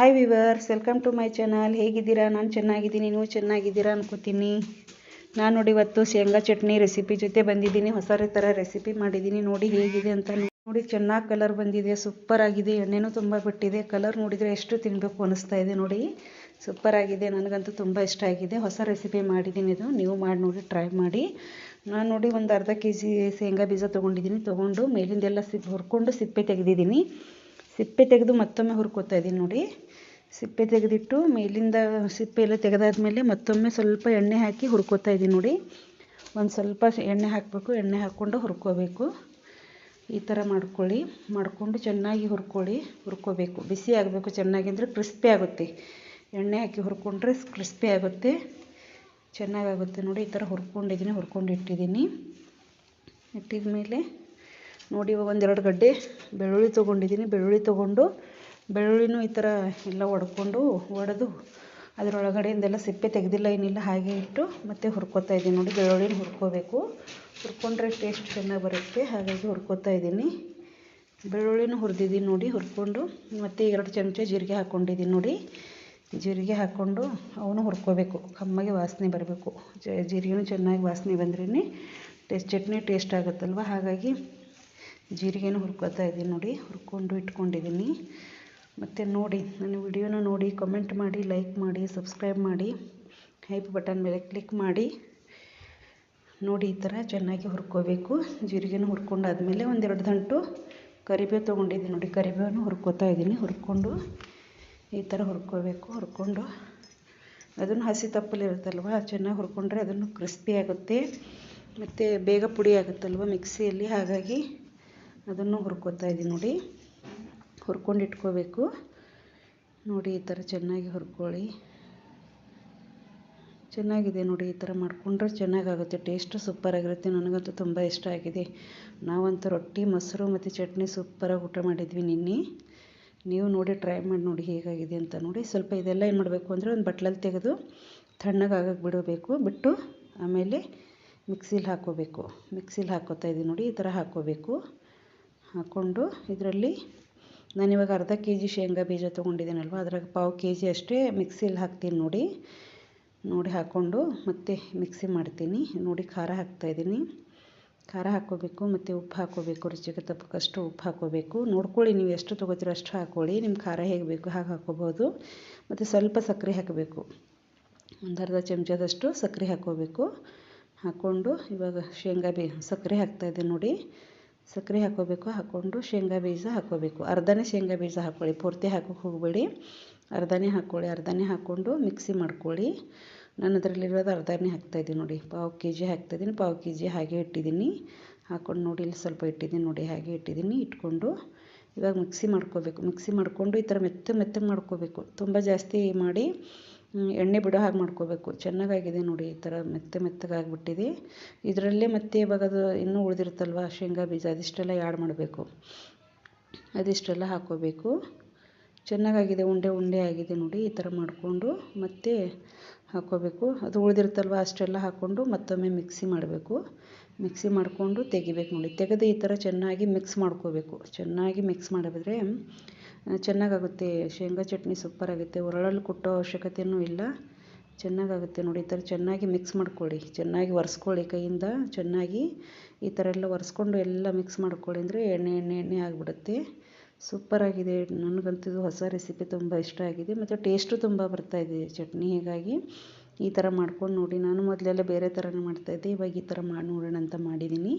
Hi viewers welcome to my channel ಹೇಗಿದ್ದೀರಾ? ನಾನು ಚೆನ್ನಾಗಿದ್ದೀನಿ. ನೀವು ಚೆನ್ನಾಗಿದ್ದೀರಾ ಅನ್ಕೋತೀನಿ. ನಾನು ನೋಡಿ ಇವತ್ತು ಶೇಂಗಾ ಚಟ್ನಿ ರೆಸಿಪಿ ಜೊತೆ ಬಂದಿದ್ದೀನಿ. ಹೊಸ ಥರ ರೆಸಿಪಿ ಮಾಡಿದ್ದೀನಿ. ನೋಡಿ ಹೇಗಿದೆ ಅಂತ ನೋಡಿ. ಚೆನ್ನಾಗಿ ಕಲರ್ ಬಂದಿದೆ. ಸೂಪರ್ ಆಗಿದೆ. ಎಣ್ಣೆನೂ ತುಂಬ ಬಿಟ್ಟಿದೆ. ಕಲರ್ ನೋಡಿದರೆ ಎಷ್ಟು ತಿನ್ನಬೇಕು ಅನಿಸ್ತಾ ಇದೆ ನೋಡಿ. ಸೂಪರ್ ಆಗಿದೆ. ನನಗಂತೂ ತುಂಬ ಇಷ್ಟ ಆಗಿದೆ. ಹೊಸ ರೆಸಿಪಿ ಮಾಡಿದ್ದೀನಿ ಇದು. ನೀವು ಮಾಡಿ ನೋಡಿ ಟ್ರೈ ಮಾಡಿ. ನಾನು ನೋಡಿ ಒಂದು ಅರ್ಧ ಕೆ ಜಿ ಶೇಂಗಾ ಬೀಜ ತೊಗೊಂಡಿದ್ದೀನಿ. ತೊಗೊಂಡು ಮೇಲಿಂದೆಲ್ಲ ಸಿಪ್ಪೆ ಹುರ್ಕೊಂಡು ಸಿಪ್ಪೆ ತೆಗೆದಿದ್ದೀನಿ. ಸಿಪ್ಪೆ ತೆಗೆದು ಮತ್ತೊಮ್ಮೆ ಹುರ್ಕೋತಾ ಇದ್ದೀನಿ ನೋಡಿ. ಸಿಪ್ಪೆ ತೆಗೆದಿಟ್ಟು ಮೇಲಿಂದ ಸಿಪ್ಪೆ ಎಲ್ಲ ತೆಗೆದಾದ್ಮೇಲೆ ಮತ್ತೊಮ್ಮೆ ಸ್ವಲ್ಪ ಎಣ್ಣೆ ಹಾಕಿ ಹುರ್ಕೋತಾ ಇದ್ದೀನಿ ನೋಡಿ. ಒಂದು ಸ್ವಲ್ಪ ಎಣ್ಣೆ ಹಾಕಬೇಕು, ಎಣ್ಣೆ ಹಾಕ್ಕೊಂಡು ಹುರ್ಕೋಬೇಕು. ಈ ಥರ ಮಾಡ್ಕೊಳ್ಳಿ. ಮಾಡಿಕೊಂಡು ಚೆನ್ನಾಗಿ ಹುರ್ಕೊಳ್ಳಿ, ಹುರ್ಕೋಬೇಕು. ಬಿಸಿ ಆಗಬೇಕು ಚೆನ್ನಾಗಿ ಅಂದರೆ ಕ್ರಿಸ್ಪಿ ಆಗುತ್ತೆ. ಎಣ್ಣೆ ಹಾಕಿ ಹುರ್ಕೊಂಡ್ರೆ ಕ್ರಿಸ್ಪಿ ಆಗುತ್ತೆ. ಚೆನ್ನಾಗಾಗುತ್ತೆ ನೋಡಿ, ಈ ಥರ ಹುರ್ಕೊಂಡಿದ್ದೀನಿ, ಹುರ್ಕೊಂಡು ಇಟ್ಟಿದ್ದೀನಿ. ಇಟ್ಟಿದ ಮೇಲೆ ನೋಡಿ, ಇವಾಗ ಒಂದೆರಡು ಗಡ್ಡೆ ಬೆಳ್ಳುಳ್ಳಿ ತೊಗೊಂಡಿದ್ದೀನಿ. ಬೆಳ್ಳುಳ್ಳಿ ತೊಗೊಂಡು ಬೆಳ್ಳುಳ್ಳಿನೂ ಈ ಥರ ಎಲ್ಲ ಒಡ್ಕೊಂಡು ಒಡೆದು ಅದರೊಳಗಡೆಯಿಂದೆಲ್ಲ ಸಿಪ್ಪೆ ತೆಗೆದಿಲ್ಲ ಏನಿಲ್ಲ ಹಾಗೆ ಇಟ್ಟು ಮತ್ತೆ ಹುರ್ಕೋತಾ ಇದ್ದೀನಿ ನೋಡಿ ಬೆಳ್ಳುಳ್ಳಿನ ಹುರ್ಕೋಬೇಕು. ಹುರ್ಕೊಂಡ್ರೆ ಟೇಸ್ಟ್ ಚೆನ್ನಾಗಿ ಬರುತ್ತೆ, ಹಾಗಾಗಿ ಹುರ್ಕೋತಾ ಇದ್ದೀನಿ. ಬೆಳ್ಳುಳ್ಳಿನೂ ಹುರಿದಿದ್ದೀನಿ ನೋಡಿ, ಹುರ್ಕೊಂಡು ಮತ್ತು ಎರಡು ಚಮಚ ಜೀರಿಗೆ ಹಾಕ್ಕೊಂಡಿದ್ದೀನಿ ನೋಡಿ. ಜೀರಿಗೆ ಹಾಕ್ಕೊಂಡು ಅವನು ಹುರ್ಕೋಬೇಕು, ಕಮ್ಮಗೆ ವಾಸನೆ ಬರಬೇಕು. ಜೀರಿಗೆನೂ ಚೆನ್ನಾಗಿ ವಾಸನೆ ಬಂದ್ರೇ ಟೇಸ್ಟ್, ಚಟ್ನಿ ಟೇಸ್ಟ್ ಆಗುತ್ತಲ್ವ? ಹಾಗಾಗಿ ಜೀರಿಗೆನೂ ಹುರ್ಕೋತಾ ಇದ್ದೀನಿ ನೋಡಿ, ಹುರ್ಕೊಂಡು ಇಟ್ಕೊಂಡಿದ್ದೀನಿ. ಮತ್ತು ನೋಡಿ, ನನ್ನ ವಿಡಿಯೋನ ನೋಡಿ ಕಮೆಂಟ್ ಮಾಡಿ ಲೈಕ್ ಮಾಡಿ ಸಬ್ಸ್ಕ್ರೈಬ್ ಮಾಡಿ ಹೈಪ್ ಬಟನ್ ಮೇಲೆ ಕ್ಲಿಕ್ ಮಾಡಿ. ನೋಡಿ, ಈ ಥರ ಚೆನ್ನಾಗಿ ಹುರ್ಕೋಬೇಕು. ಜೀರಿಗೆನೂ ಹುರ್ಕೊಂಡಾದ್ಮೇಲೆ ಒಂದೆರಡು ದಂಟು ಕರಿಬೇವು ತೊಗೊಂಡಿದ್ದೀನಿ ನೋಡಿ, ಕರಿಬೇವನ್ನು ಹುರ್ಕೋತಾ ಇದ್ದೀನಿ. ಹುರ್ಕೊಂಡು ಈ ಥರ ಹುರ್ಕೋಬೇಕು, ಹುರ್ಕೊಂಡು. ಅದನ್ನು ಹಸಿ ತಪ್ಪಲು ಇರುತ್ತಲ್ವ ಚೆನ್ನಾಗಿ ಹುರ್ಕೊಂಡ್ರೆ ಅದನ್ನು ಕ್ರಿಸ್ಪಿ ಆಗುತ್ತೆ. ಮತ್ತು ಬೇಗ ಪುಡಿ ಆಗುತ್ತಲ್ವ, ಮಿಕ್ಸಿಯಲ್ಲಿ. ಹಾಗಾಗಿ ಅದನ್ನು ಹುರ್ಕೋತಾ ಇದ್ದೀನಿ ನೋಡಿ. ಹುರ್ಕೊಂಡು ಇಟ್ಕೋಬೇಕು. ನೋಡಿ ಈ ಥರ ಚೆನ್ನಾಗಿ ಹುರ್ಕೊಳ್ಳಿ. ಚೆನ್ನಾಗಿದೆ ನೋಡಿ ಈ ಥರ ಮಾಡಿಕೊಂಡ್ರೆ ಚೆನ್ನಾಗಾಗುತ್ತೆ ಟೇಸ್ಟು ಸೂಪರಾಗಿರುತ್ತೆ, ನನಗಂತೂ ತುಂಬ ಇಷ್ಟ ಆಗಿದೆ. ನಾವಂತೂ ರೊಟ್ಟಿ, ಮೊಸರು ಮತ್ತು ಚಟ್ನಿ ಸೂಪರಾಗಿ ಊಟ ಮಾಡಿದ್ವಿ ನಿನ್ನೆ. ನೀವು ನೋಡಿ ಟ್ರೈ ಮಾಡಿ ನೋಡಿ ಹೇಗಾಗಿದೆ ಅಂತ ನೋಡಿ. ಸ್ವಲ್ಪ ಇದೆಲ್ಲ ಏನು ಮಾಡಬೇಕು ಅಂದರೆ ಒಂದು ಬಟ್ಲಲ್ಲಿ ತೆಗೆದು ತಣ್ಣಗಾಗಕ್ಕೆ ಬಿಡಬೇಕು. ಬಿಟ್ಟು ಆಮೇಲೆ ಮಿಕ್ಸಿಲಿ ಹಾಕ್ಕೋಬೇಕು ಮಿಕ್ಸಿಲಿ ಹಾಕ್ಕೋತಾ ಇದ್ದೀನಿ ನೋಡಿ, ಈ ಥರ ಹಾಕ್ಕೋಬೇಕು ಹಾಕ್ಕೊಂಡು ಇದರಲ್ಲಿ ನಾನಿವಾಗ ಅರ್ಧ ಕೆ ಜಿ ಶೇಂಗಾ ಬೀಜ ತೊಗೊಂಡಿದ್ದೀನಲ್ವ, ಅದ್ರಾಗ ಪಾವು ಕೆ ಜಿ ಅಷ್ಟೇ ಮಿಕ್ಸಿಲಿ ಹಾಕ್ತೀನಿ ನೋಡಿ. ನೋಡಿ ಹಾಕ್ಕೊಂಡು ಮತ್ತೆ ಮಿಕ್ಸಿ ಮಾಡ್ತೀನಿ. ನೋಡಿ ಖಾರ ಹಾಕ್ತಾಯಿದ್ದೀನಿ ಖಾರ ಹಾಕ್ಕೋಬೇಕು, ಮತ್ತು ಉಪ್ಪು ಹಾಕ್ಕೋಬೇಕು, ರುಚಿಗೆ ತಪ್ಪಕ್ಕಷ್ಟು ಉಪ್ಪು ಹಾಕ್ಕೋಬೇಕು. ನೋಡ್ಕೊಳ್ಳಿ ನೀವು ಎಷ್ಟು ತೊಗೋತೀರೋ ಅಷ್ಟು ಹಾಕ್ಕೊಳ್ಳಿ. ನಿಮ್ಮ ಖಾರ ಹೇಗೆ ಬೇಕು ಹಾಗೆ ಹಾಕ್ಕೋಬೋದು. ಮತ್ತು ಸ್ವಲ್ಪ ಸಕ್ಕರೆ ಹಾಕಬೇಕು. ಒಂದು ಅರ್ಧ ಚಮಚದಷ್ಟು ಸಕ್ಕರೆ ಹಾಕ್ಕೋಬೇಕು. ಹಾಕ್ಕೊಂಡು ಇವಾಗ ಶೇಂಗಾ ಬೀ ಸಕ್ಕರೆ ಹಾಕ್ತಾಯಿದ್ದೆ ನೋಡಿ. ಸಕ್ಕರೆ ಹಾಕ್ಕೋಬೇಕು, ಹಾಕ್ಕೊಂಡು ಶೇಂಗಾ ಬೀಜ ಹಾಕ್ಕೋಬೇಕು. ಅರ್ಧನೇ ಶೇಂಗಾ ಬೀಜ ಹಾಕ್ಕೊಳ್ಳಿ, ಪೂರ್ತಿ ಹಾಕೋಕ್ಕೆ ಹೋಗಬೇಡಿ. ಅರ್ಧನೇ ಹಾಕ್ಕೊಳ್ಳಿ, ಅರ್ಧನೇ ಹಾಕ್ಕೊಂಡು ಮಿಕ್ಸಿ ಮಾಡ್ಕೊಳ್ಳಿ. ನಾನು ಅದರಲ್ಲಿರೋದು ಅರ್ಧನೇ ಹಾಕ್ತಾಯಿದ್ದೀನಿ ನೋಡಿ. ಪಾವು ಕೆ ಜಿ ಹಾಕ್ತಾಯಿದ್ದೀನಿ ಪಾವು ಕೆ ಜಿ ಹಾಗೆ ಇಟ್ಟಿದ್ದೀನಿ. ಹಾಕ್ಕೊಂಡು ನೋಡಿ, ಇಲ್ಲಿ ಸ್ವಲ್ಪ ಇಟ್ಟಿದ್ದೀನಿ ನೋಡಿ, ಹಾಗೆ ಇಟ್ಟಿದ್ದೀನಿ, ಇಟ್ಕೊಂಡು ಇವಾಗ ಮಿಕ್ಸಿ ಮಾಡ್ಕೋಬೇಕು. ಮಿಕ್ಸಿ ಮಾಡಿಕೊಂಡು ಈ ಥರ ಮೆತ್ತ ಮೆತ್ತಗೆ ಮಾಡ್ಕೋಬೇಕು. ತುಂಬ ಜಾಸ್ತಿ ಮಾಡಿ ಎಣ್ಣೆ ಬಿಡೋ ಹಾಗೆ ಮಾಡ್ಕೋಬೇಕು. ಚೆನ್ನಾಗಾಗಿದೆ ನೋಡಿ, ಈ ಥರ ಮೆತ್ತ ಮೆತ್ತಗಾಗಿಬಿಟ್ಟಿದೆ ಇದರಲ್ಲೇ ಮತ್ತೆ ಇವಾಗ ಅದು ಇನ್ನೂ ಉಳಿದಿರುತ್ತಲ್ವ, ಶೇಂಗಾ ಬೀಜ, ಅದಿಷ್ಟೆಲ್ಲ ಆ್ಯಡ್ ಮಾಡಬೇಕು. ಅದಿಷ್ಟೆಲ್ಲ ಹಾಕ್ಕೋಬೇಕು. ಚೆನ್ನಾಗಾಗಿದೆ, ಉಂಡೆ ಉಂಡೆ ಆಗಿದೆ ನೋಡಿ, ಈ ಥರ ಮಾಡಿಕೊಂಡು ಮತ್ತೆ ಹಾಕ್ಕೋಬೇಕು. ಅದು ಉಳಿದಿರುತ್ತಲ್ವ, ಅಷ್ಟೆಲ್ಲ ಹಾಕ್ಕೊಂಡು ಮತ್ತೊಮ್ಮೆ ಮಿಕ್ಸಿ ಮಾಡಬೇಕು. ಮಿಕ್ಸಿ ಮಾಡಿಕೊಂಡು ತೆಗಿಬೇಕು ನೋಡಿ. ತೆಗೆದು ಈ ಥರ ಚೆನ್ನಾಗಿ ಮಿಕ್ಸ್ ಮಾಡ್ಕೋಬೇಕು. ಚೆನ್ನಾಗಿ ಮಿಕ್ಸ್ ಮಾಡಿದ್ರೆ ಚೆನ್ನಾಗಾಗುತ್ತೆ, ಶೇಂಗಾ ಚಟ್ನಿ ಸೂಪರಾಗುತ್ತೆ ಒರಳಲ್ಲಿ ಕುಟ್ಟೋ ಅವಶ್ಯಕತೆಯೂ ಇಲ್ಲ. ಚೆನ್ನಾಗಾಗುತ್ತೆ ನೋಡಿ, ಈ ಥರ ಚೆನ್ನಾಗಿ ಮಿಕ್ಸ್ ಮಾಡ್ಕೊಳ್ಳಿ. ಚೆನ್ನಾಗಿ ಒರೆಸ್ಕೊಳ್ಳಿ ಕೈಯಿಂದ, ಚೆನ್ನಾಗಿ ಈ ಥರ ಎಲ್ಲ ಒರೆಸ್ಕೊಂಡು ಎಲ್ಲ ಮಿಕ್ಸ್ ಮಾಡ್ಕೊಳ್ಳಿ ಅಂದರೆ ಎಣ್ಣೆ ಎಣ್ಣೆ ಎಣ್ಣೆ ಆಗಿಬಿಡುತ್ತೆ. ಸೂಪರಾಗಿದೆ ನನಗಂತೂ ಇದು ಹೊಸ ರೆಸಿಪಿ ತುಂಬ ಇಷ್ಟ ಆಗಿದೆ. ಮತ್ತು ಟೇಸ್ಟು ತುಂಬ ಬರ್ತಾಯಿದೆ ಚಟ್ನಿ ಹೀಗಾಗಿ. ಈ ಥರ ಮಾಡ್ಕೊಂಡು ನೋಡಿ. ನಾನು ಮೊದಲೆಲ್ಲ ಬೇರೆ ಥರನೇ ಮಾಡ್ತಾಯಿದ್ದೆ. ಇವಾಗ ಈ ಥರ ಮಾಡಿ ನೋಡೋಣ ಅಂತ ಮಾಡಿದ್ದೀನಿ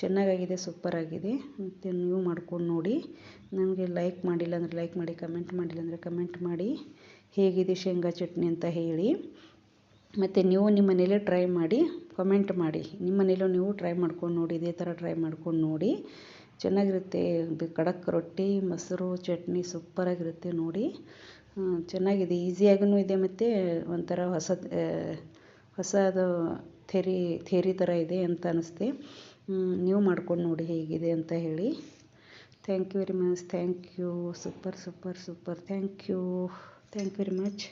ಚೆನ್ನಾಗಾಗಿದೆ, ಸೂಪರಾಗಿದೆ. ಮತ್ತು ನೀವು ಮಾಡ್ಕೊಂಡು ನೋಡಿ. ನನಗೆ ಲೈಕ್ ಮಾಡಿಲ್ಲ ಅಂದರೆ ಲೈಕ್ ಮಾಡಿ ಕಮೆಂಟ್ ಮಾಡಿಲ್ಲ ಅಂದರೆ ಕಮೆಂಟ್ ಮಾಡಿ. ಹೇಗಿದೆ ಶೇಂಗಾ ಚಟ್ನಿ ಅಂತ ಹೇಳಿ. ಮತ್ತು ನೀವು ನಿಮ್ಮ ಮನೇಲೇ ಟ್ರೈ ಮಾಡಿ ಕಮೆಂಟ್ ಮಾಡಿ. ನಿಮ್ಮ ಮನೇಲೂ ನೀವು ಟ್ರೈ ಮಾಡ್ಕೊಂಡು ನೋಡಿ, ಇದೇ ಥರ ಟ್ರೈ ಮಾಡ್ಕೊಂಡು ನೋಡಿ. ಚೆನ್ನಾಗಿರುತ್ತೆ. ಖಡಕ್ ರೊಟ್ಟಿ, ಮೊಸರು, ಚಟ್ನಿ ಸೂಪರಾಗಿರುತ್ತೆ ನೋಡಿ. ಚೆನ್ನಾಗಿದೆ. ಈಸಿಯಾಗೂ ಇದೆ ಮತ್ತು ಒಂಥರ ಹೊಸ ಹೊಸದು ಥೇರಿ ಥೇರಿ ಥರ ಇದೆ ಅಂತ ಅನ್ನಿಸ್ತೆ ನೀವು ಮಾಡ್ಕೊಂಡು ನೋಡಿ ಹೇಗಿದೆ ಅಂತ ಹೇಳಿ. Thank you very much thank you super super super thank you thank you very much